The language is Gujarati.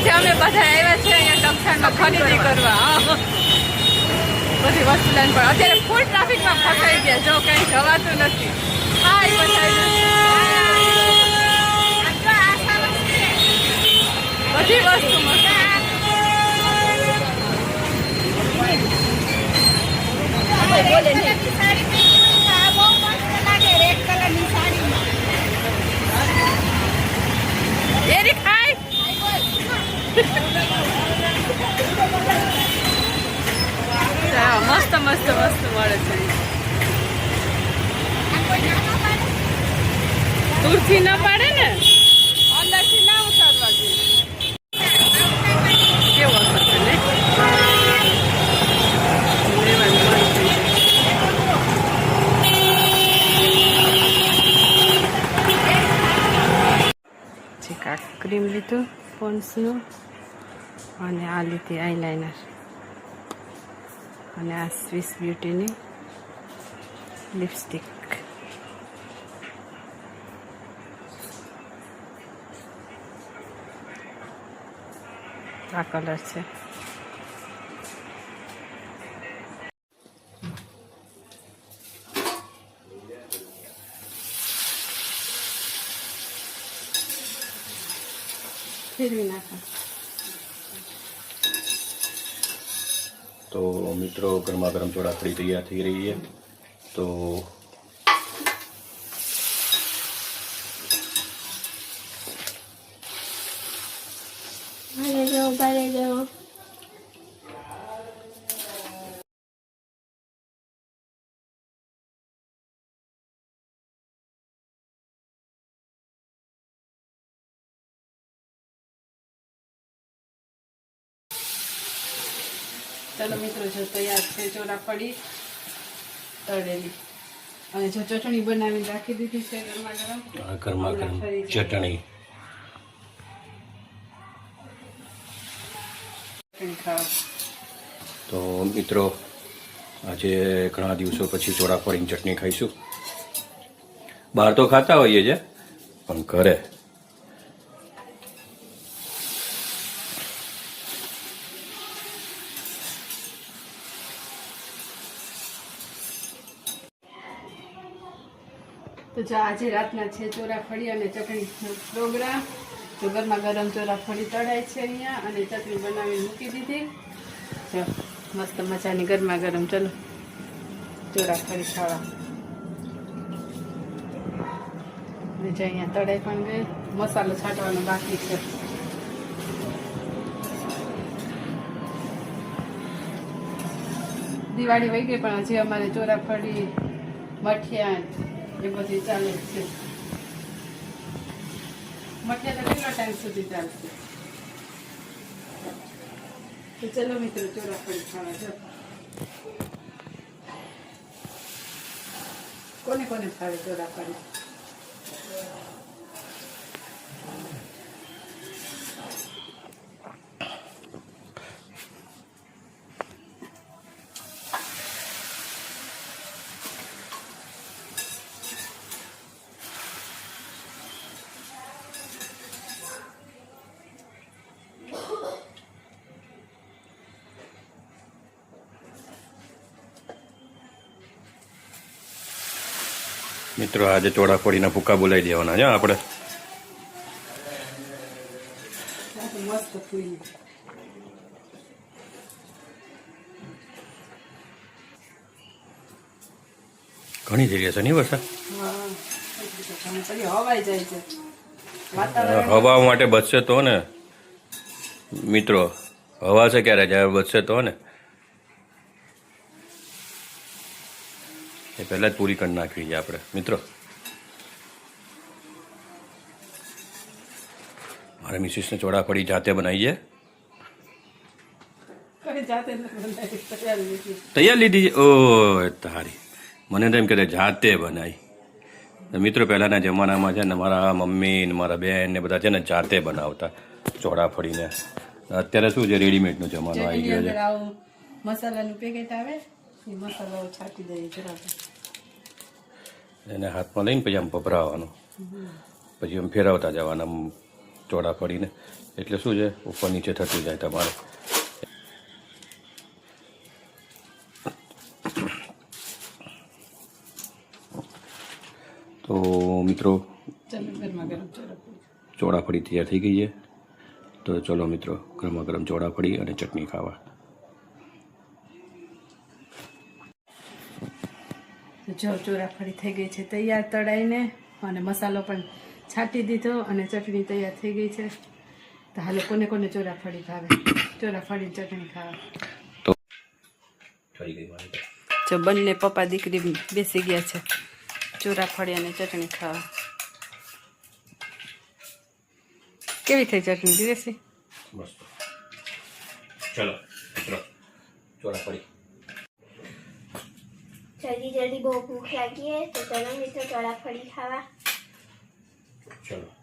આજે અમે બધા આવ્યા છે અહીંયા ડમસાણમાં ખરીદી કરવા. હા. બધી વસ્તુ લઈને પણ અત્યારે ફૂલ ટ્રાફિકમાં ફસાઈ ગયા. જો કંઈ જવાતું નથી. હાય બધી વસ્તુ મસ્ત એરી ખાય મસ્ત મસ્ત મસ્ત મળે છે. દૂરથી ન પાડે ને? અંદરથી ના ઉતારવા જોઈએ. કેવો હશે ને ક્રીમ લીધું પોન્સનું અને આ લીધી આઈલાઇનર અને આ સ્વિસ બ્યુટીની લિપસ્ટિક આ કલર છે. ફેરવી નાખા. તો મિત્રો ગરમા ગરમ ચોળાફળી તૈયાર થઈ રહી છે તો ઊભા જાઓ ચાલો મિત્રો જો તૈયાર છે ચોરાફળી તળેલી. અને જો ચટણી બનાવીને રાખી દીધી છે ગરમા ગરમ. ગરમા ગરમ ચટણી. તો મિત્રો આજે ઘણા દિવસો પછી ચોળાફળીની ચટણી ખાઈશું. બહાર તો ખાતા હોઈએ છે પણ ઘરે તો જો આજે રાતના છે ચોરાફળી અને ચટણીનો પ્રોગ્રામ. તો ગરમા ગરમ ચોરાફળી તળાય છે અહીંયા અને ચટણી બનાવીને મૂકી દીધી. જો મસ્ત મજાની ગરમા ગરમ ચલો ચોરાફળી ખાવા. અને જો અહીંયા તળાઈ પણ ગઈ. મસાલો છાંટવાનો બાકી છે. દિવાળી વહી ગઈ પણ હજી અમારે ચોરાફળી, મઠિયા એ બધી ચાલે છે. તો કેટલા ટાઈમ સુધી ચાલશે? તો ચલો મિત્રો ચોરાફળી ખાવા જો કોને કોને ભાવે ચોરાફળી મિત્રો, આજે ચોળાફળીના ભૂકા બોલાવી દેવાના છે. આપણે ઘણી થઈ રહ્યા છે નહીં વાતાવરણ હવા માટે બચશે તો ને. મિત્રો, હવા છે ક્યારે? જ્યારે બચશે તો ને. એ પહેલાં જ પૂરી કરી નાખવી છે આપણે. મિત્રો. મારે મિસિસને ચોળાફળી જાતે બનાવી છે. તૈયાર લીધી છે? ઓ તારી. મને તો એમ કે જાતે બનાવી. મિત્રો પહેલાંના જમાનામાં છે ને મારા મમ્મી ને મારા બેન ને બધા છે ને જાતે બનાવતા ચોળાફળીને અત્યારે શું છે રેડીમેડનો જમાનો આવી ગયો છે. મસાલાનું પેકેટ આવે મસાલો છાંટી દઈએ જરાક એને હાથમાં લઈને પછી આમ પભરાવાનું પછી આમ ફેરવતા જવાના આમ ચોળાફળીને એટલે શું છે ઉપર નીચે થતું જાય તમારે તો મિત્રો ચોળાફળી તૈયાર થઈ ગઈ છે તો ચલો મિત્રો ગરમા ગરમ ચોળાફળી અને ચટણી ખાવા જો ચોરાફળી થઈ ગઈ છે તૈયાર તળાઈને અને મસાલો પણ છાંટી દીધો અને ચટણી તૈયાર થઈ ગઈ છે. તો હાલે કોને કોને ચોરાફળી ભાવે? ચોરાફળીની ચટણી ખાવા. જો બંને પપ્પા દીકરી બેસી ગયા છે. ચોરાફળી અને ચટણી ખાવા. કેવી થઈ ચટણી? દીધી મસ્ત. ચલો મિત્રો ચોળાફળી જલ્દી જલ્દી બહુ ભૂખ લાગી હે તો ચલો મિત્રો ચોળાફળી ખાવા. ચલો.